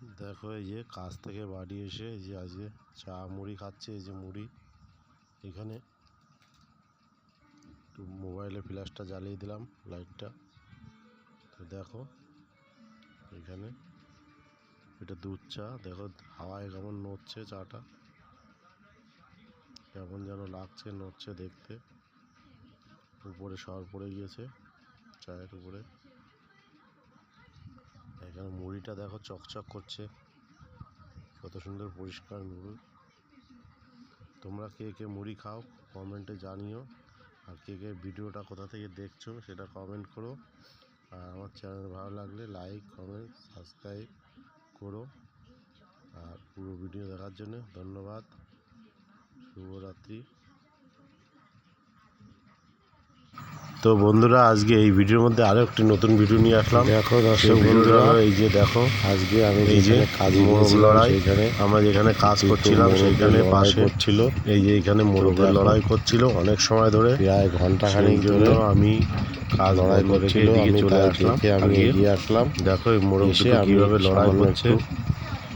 দেখো এই যে কাজ থেকে বাড়ি এসে এই যে আজকে চা মুড়ি খাচ্ছে, এই যে মুড়ি এখানে। একটু মোবাইলে ফ্ল্যাশটা জ্বালিয়ে দিলাম লাইটটা তো দেখো এখানে এটা দুধ চা। দেখো হাওয়ায় কেমন নড়ছে চাটা। কেমন যেন লাগছে, নড়ছে দেখতে। উপরে সর পড়ে গিয়েছে, চায়ের উপরে। এখানে মুড়িটা দেখো চকচক করছে। কত সুন্দর পরিষ্কার মুড়ি। তোমরা কে কে মুড়ি খাও কমেন্টে জানিও। আর কে কে ভিডিওটা কোথা থেকে দেখছ, সেটা কমেন্ট করো। আর আমার চ্যানেল ভালো লাগলে লাইক কমেন্ট সাবস্ক্রাইব করো। আর পুরো ভিডিও দেখার জন্য ধন্যবাদ। শুভরাত্রি। তো বন্ধুরা আজকে এই ভিডিওর মধ্যে আরও একটি নতুন ভিডিও নিয়ে আসলাম। দেখো দর্শক বন্ধুরা, এই যে দেখো আজকে আমি এই যে কাজ মোরগ লড়াই এখানে আমরা যেখানে কাজ করছিলাম সেইখানে পাশে করছিল। এই যে এখানে মোরগের লড়াই করছিল অনেক সময় ধরে। প্রায় ঘণ্টা খানিক জন্য আমি কাজ লড়াই করছিল আমি চলে আসলাম। আমি এগিয়ে আসলাম। দেখো এই মোরগ কীভাবে লড়াই করছে।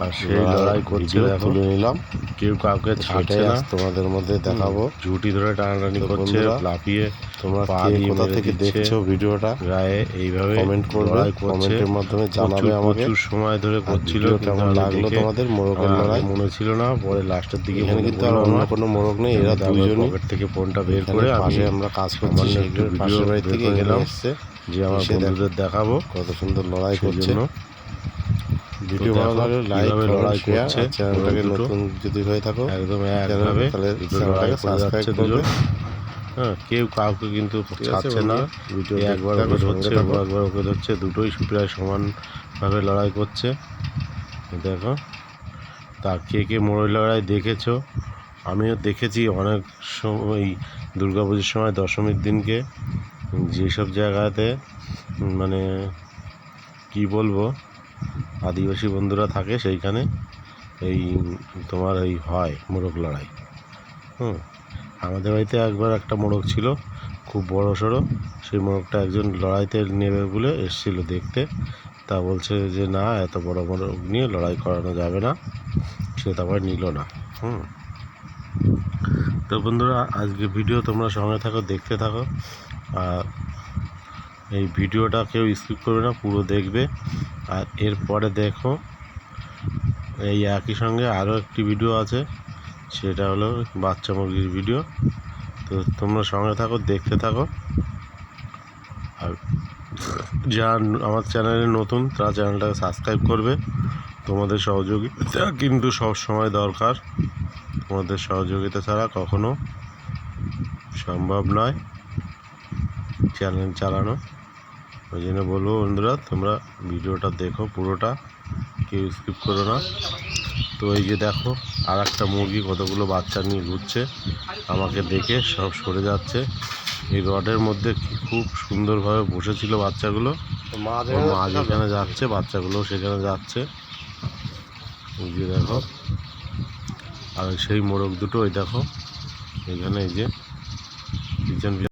আর সেই লড়াই করছে ভিডিও তুলে নিলাম। কেউ কাউকে ছাড়ছে না। তোমাদের মধ্যে দেখাবো। ঝুটি ধরে টানাটানি তো করছে লাফিয়ে তোমরা পা কে দিয়ে কোথা মেরে থেকে দেখছ ভিডিওটা গায়ে এইভাবে কমেন্ট করবে লড়াই করছে। কমেন্টের মাধ্যমে জানাবে আমাকে। প্রচুর সময় ধরে করছিল কেমন লাগল তোমাদের? মোরগের লড়াই? মনে ছিল না পরে লাস্টের দিকে এখানে কিন্তু আর অন্য কোনো মোরগ নেই এরা দুইজনই পকেট থেকে ফোনটা বের করে পাশে আমরা কাজ করছি ভিডিও পাশের বাড়ি থেকে এখানে এসছে। যে আমার বন্ধুদের দেখাবো। কত সুন্দর লড়াই করছে। ভিডিও ভালো লাগলে লাইক লড়াই করছে চ্যানেলটাকে নতুন যদি হয়ে থাকো একদম একভাবে তাহলে চ্যানেলটাকে সাবস্ক্রাইব করবে। হ্যাঁ কেউ কাউকে কিন্তু ছাড়ছে না। ভিডিও একবার ওকে ধরছে একবার ওকে ধরছে দুটোই প্রায় সমানভাবে লড়াই করছে। দেখো তা কে কে মোড়ল লড়াই দেখেছ? আমিও দেখেছি অনেক সময় দুর্গা পুজোর সময় দশমীর দিনকে যেসব জায়গাতে মানে কি বলব? আদিবাসী বন্ধুরা থাকে সেইখানে। এই তোমার এই হয় মোরগ লড়াই। হুম, আমাদের বাড়িতে একবার একটা মোরগ ছিল, খুব বড় সড়ো। সেই মোরগটা একজন লড়াইতে নেবে বলে এসেছিল দেখতে। তা বলছে যে, না, এত বড় মোরগ নিয়ে লড়াই করানো যাবে না। সে তারপর নিল না। হুম। তো বন্ধুরা, আজকে ভিডিও তোমরা সঙ্গে থাকো, দেখতে থাকো। আর এই ভিডিওটা কেউ স্কিপ করবে না, পুরো দেখবে। আর এরপরে দেখো, এই একই সঙ্গে আরও একটি ভিডিও আছে, সেটা হলো বাচ্চা মুরগির ভিডিও তো তোমরা সঙ্গে থাকো, দেখতে থাকো। আর যারা আমার চ্যানেলে নতুন, তারা চ্যানেলটাকে সাবস্ক্রাইব করবে। তোমাদের সহযোগিতা কিন্তু সব সময় দরকার। তোমাদের সহযোগিতা ছাড়া কখনো সম্ভব নয়। চ্যানেল চালানো। ওই জন্য বলব বন্ধুরা তোমরা ভিডিওটা দেখো পুরোটা কেউ স্কিপ করো না। তো এই যে দেখো আর একটা মুরগি কতগুলো বাচ্চা নিয়ে ঘুরছে আমাকে দেখে সব সরে যাচ্ছে। এই রডের মধ্যে খুব সুন্দরভাবে বসেছিল বাচ্চাগুলো। মা যেখানে যাচ্ছে বাচ্চাগুলো সেখানে যাচ্ছে। এই যে দেখো আর সেই মোরগ দুটো ওই দেখো এখানে এই যে পিছন